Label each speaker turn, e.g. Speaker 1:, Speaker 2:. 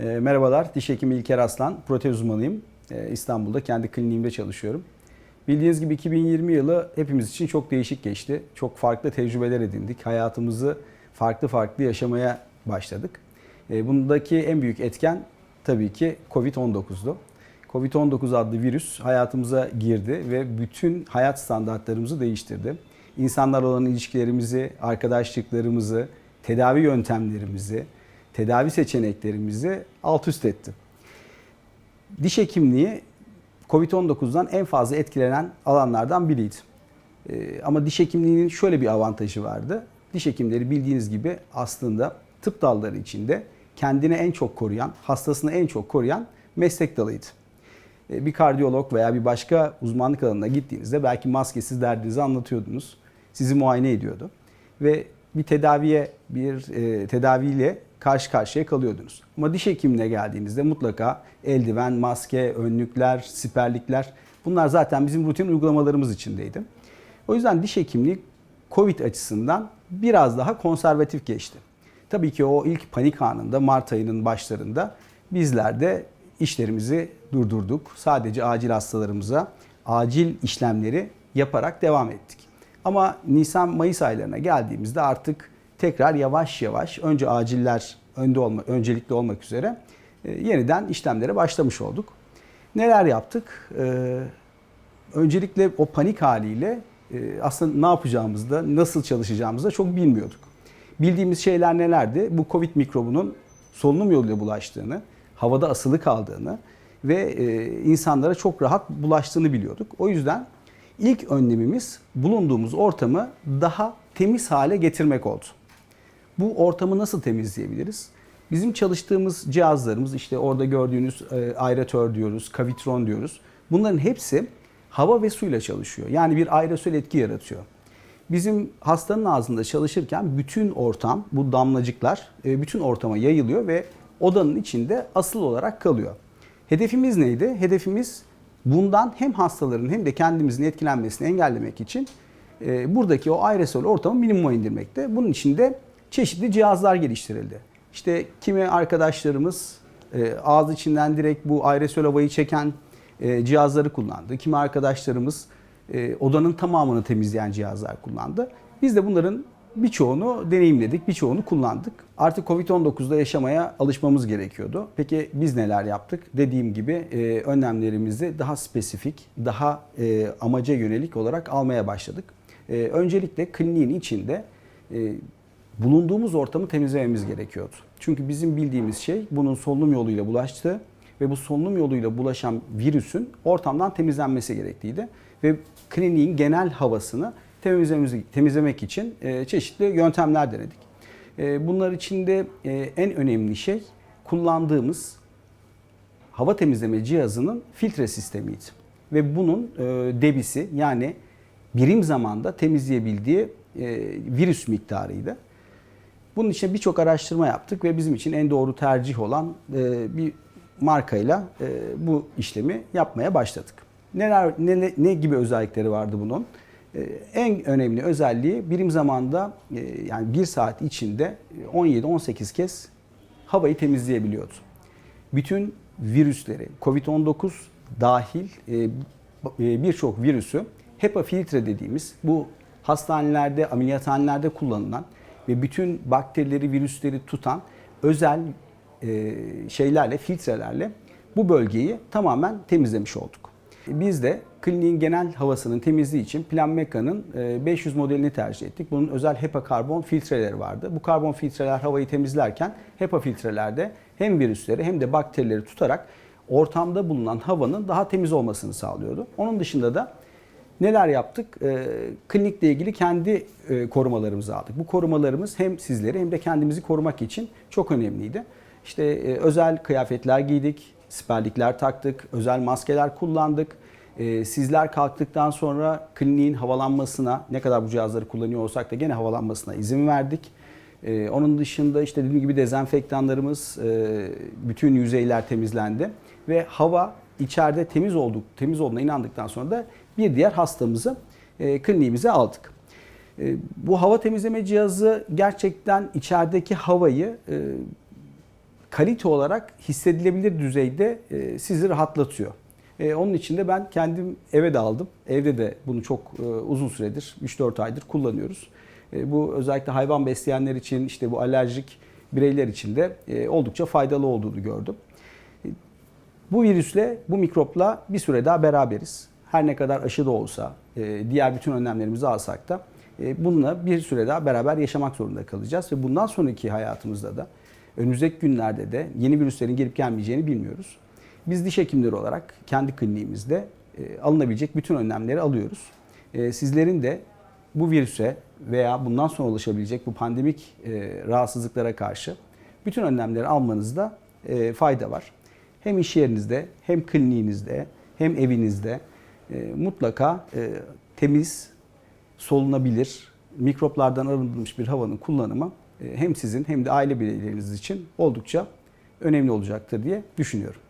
Speaker 1: E, merhabalar, diş hekimi İlker Aslan, protez uzmanıyım. E, İstanbul'da kendi kliniğimde çalışıyorum. Bildiğiniz gibi 2020 yılı hepimiz için çok değişik geçti. Çok farklı tecrübeler edindik. Hayatımızı farklı farklı yaşamaya başladık. E, bundaki en büyük etken tabii ki Covid-19'du. Covid-19 adlı virüs hayatımıza girdi ve bütün hayat standartlarımızı değiştirdi. İnsanlar olan ilişkilerimizi, arkadaşlıklarımızı, tedavi yöntemlerimizi, tedavi seçeneklerimizi alt üst etti. Diş hekimliği Covid-19'dan en fazla etkilenen alanlardan biriydi. Ee, ama diş hekimliğinin şöyle bir avantajı vardı. Diş hekimleri bildiğiniz gibi aslında tıp dalları içinde kendini en çok koruyan, hastasını en çok koruyan meslek dalıydı. Ee, bir kardiyolog veya bir başka uzmanlık alanına gittiğinizde belki maskesiz derdinizi anlatıyordunuz. Sizi muayene ediyordu. Ve bir tedaviye, bir e, tedaviyle karşı karşıya kalıyordunuz. Ama diş hekimine geldiğinizde mutlaka eldiven, maske, önlükler, siperlikler bunlar zaten bizim rutin uygulamalarımız içindeydi. O yüzden diş hekimliği Covid açısından biraz daha konservatif geçti. Tabii ki o ilk panik anında Mart ayının başlarında bizler de işlerimizi durdurduk. Sadece acil hastalarımıza acil işlemleri yaparak devam ettik. Ama Nisan-Mayıs aylarına geldiğimizde artık tekrar yavaş yavaş önce aciller önde olma, öncelikli olmak üzere e, yeniden işlemlere başlamış olduk. Neler yaptık? E, öncelikle o panik haliyle e, aslında ne yapacağımızda, nasıl çalışacağımızda çok bilmiyorduk. Bildiğimiz şeyler nelerdi? Bu Covid mikrobunun solunum yoluyla bulaştığını, havada asılı kaldığını ve insanlara çok rahat bulaştığını biliyorduk. O yüzden ilk önlemimiz bulunduğumuz ortamı daha temiz hale getirmek oldu. Bu ortamı nasıl temizleyebiliriz? Bizim çalıştığımız cihazlarımız işte orada gördüğünüz e, aeratör diyoruz, kavitron diyoruz. Bunların hepsi hava ve suyla çalışıyor. Yani bir aerosol etki yaratıyor. Bizim hastanın ağzında çalışırken bütün ortam, bu damlacıklar e, bütün ortama yayılıyor ve odanın içinde asıl olarak kalıyor. Hedefimiz neydi? Hedefimiz bundan hem hastaların hem de kendimizin etkilenmesini engellemek için e, buradaki o aerosol ortamı minimuma indirmekte. Bunun için de çeşitli cihazlar geliştirildi. İşte kimi arkadaşlarımız e, ağız içinden direkt bu aerosol havayı çeken e, cihazları kullandı. Kimi arkadaşlarımız e, odanın tamamını temizleyen cihazlar kullandı. Biz de bunların birçoğunu deneyimledik, birçoğunu kullandık. Artık Covid-19'da yaşamaya alışmamız gerekiyordu. Peki biz neler yaptık? Dediğim gibi önlemlerimizi daha spesifik, daha amaca yönelik olarak almaya başladık. Öncelikle kliniğin içinde bulunduğumuz ortamı temizlememiz gerekiyordu. Çünkü bizim bildiğimiz şey bunun solunum yoluyla bulaştığı ve bu solunum yoluyla bulaşan virüsün ortamdan temizlenmesi gerekliydi. Ve kliniğin genel havasını temizlemek için e, çeşitli yöntemler denedik. E, bunlar içinde e, en önemli şey kullandığımız hava temizleme cihazının filtre sistemiydi. Ve bunun debisi yani birim zamanda temizleyebildiği virüs miktarıydı. Bunun için birçok araştırma yaptık ve bizim için en doğru tercih olan bir markayla bu işlemi yapmaya başladık. Neler ne, ne gibi özellikleri vardı bunun? En önemli özelliği birim zamanda yani bir saat içinde 17-18 kez havayı temizleyebiliyordu. Bütün virüsleri, Covid-19 dahil birçok virüsü HEPA filtre dediğimiz bu hastanelerde, ameliyathanelerde kullanılan ve bütün bakterileri, virüsleri tutan özel şeylerle, filtrelerle bu bölgeyi tamamen temizlemiş olduk. Biz de kliniğin genel havasının temizliği için Plan Meka'nın 500 modelini tercih ettik. Bunun özel HEPA karbon filtreleri vardı. Bu karbon filtreler havayı temizlerken HEPA filtrelerde hem virüsleri hem de bakterileri tutarak ortamda bulunan havanın daha temiz olmasını sağlıyordu. Onun dışında da neler yaptık? E, klinikle ilgili kendi e, korumalarımızı aldık. Bu korumalarımız hem sizleri hem de kendimizi korumak için çok önemliydi. İşte e, özel kıyafetler giydik, siperlikler taktık, özel maskeler kullandık. E, sizler kalktıktan sonra kliniğin havalanmasına, ne kadar bu cihazları kullanıyor olsak da gene havalanmasına izin verdik. E, onun dışında işte dediğim gibi dezenfektanlarımız, e, bütün yüzeyler temizlendi ve hava içeride temiz olduk, temiz olduğuna inandıktan sonra da bir diğer hastamızı e, kliniğimize aldık. E, bu hava temizleme cihazı gerçekten içerideki havayı e, kalite olarak hissedilebilir düzeyde e, sizi rahatlatıyor. E, onun için de ben kendim eve de aldım. Evde de bunu çok e, uzun süredir, 3-4 aydır kullanıyoruz. E, bu özellikle hayvan besleyenler için, işte bu alerjik bireyler için de e, oldukça faydalı olduğunu gördüm. Bu virüsle, bu mikropla bir süre daha beraberiz. Her ne kadar aşı da olsa, e, diğer bütün önlemlerimizi alsak da e, bununla bir süre daha beraber yaşamak zorunda kalacağız. Ve bundan sonraki hayatımızda da önümüzdeki günlerde de yeni virüslerin gelip gelmeyeceğini bilmiyoruz. Biz diş hekimleri olarak kendi kliniğimizde e, alınabilecek bütün önlemleri alıyoruz. Sizlerin de bu virüse veya bundan sonra ulaşabilecek bu pandemik rahatsızlıklara karşı bütün önlemleri almanızda fayda var. Hem iş yerinizde, hem kliniğinizde, hem evinizde e, mutlaka e, temiz, solunabilir, mikroplardan arındırılmış bir havanın kullanımı e, hem sizin hem de aile bireyleriniz için oldukça önemli olacaktır diye düşünüyorum.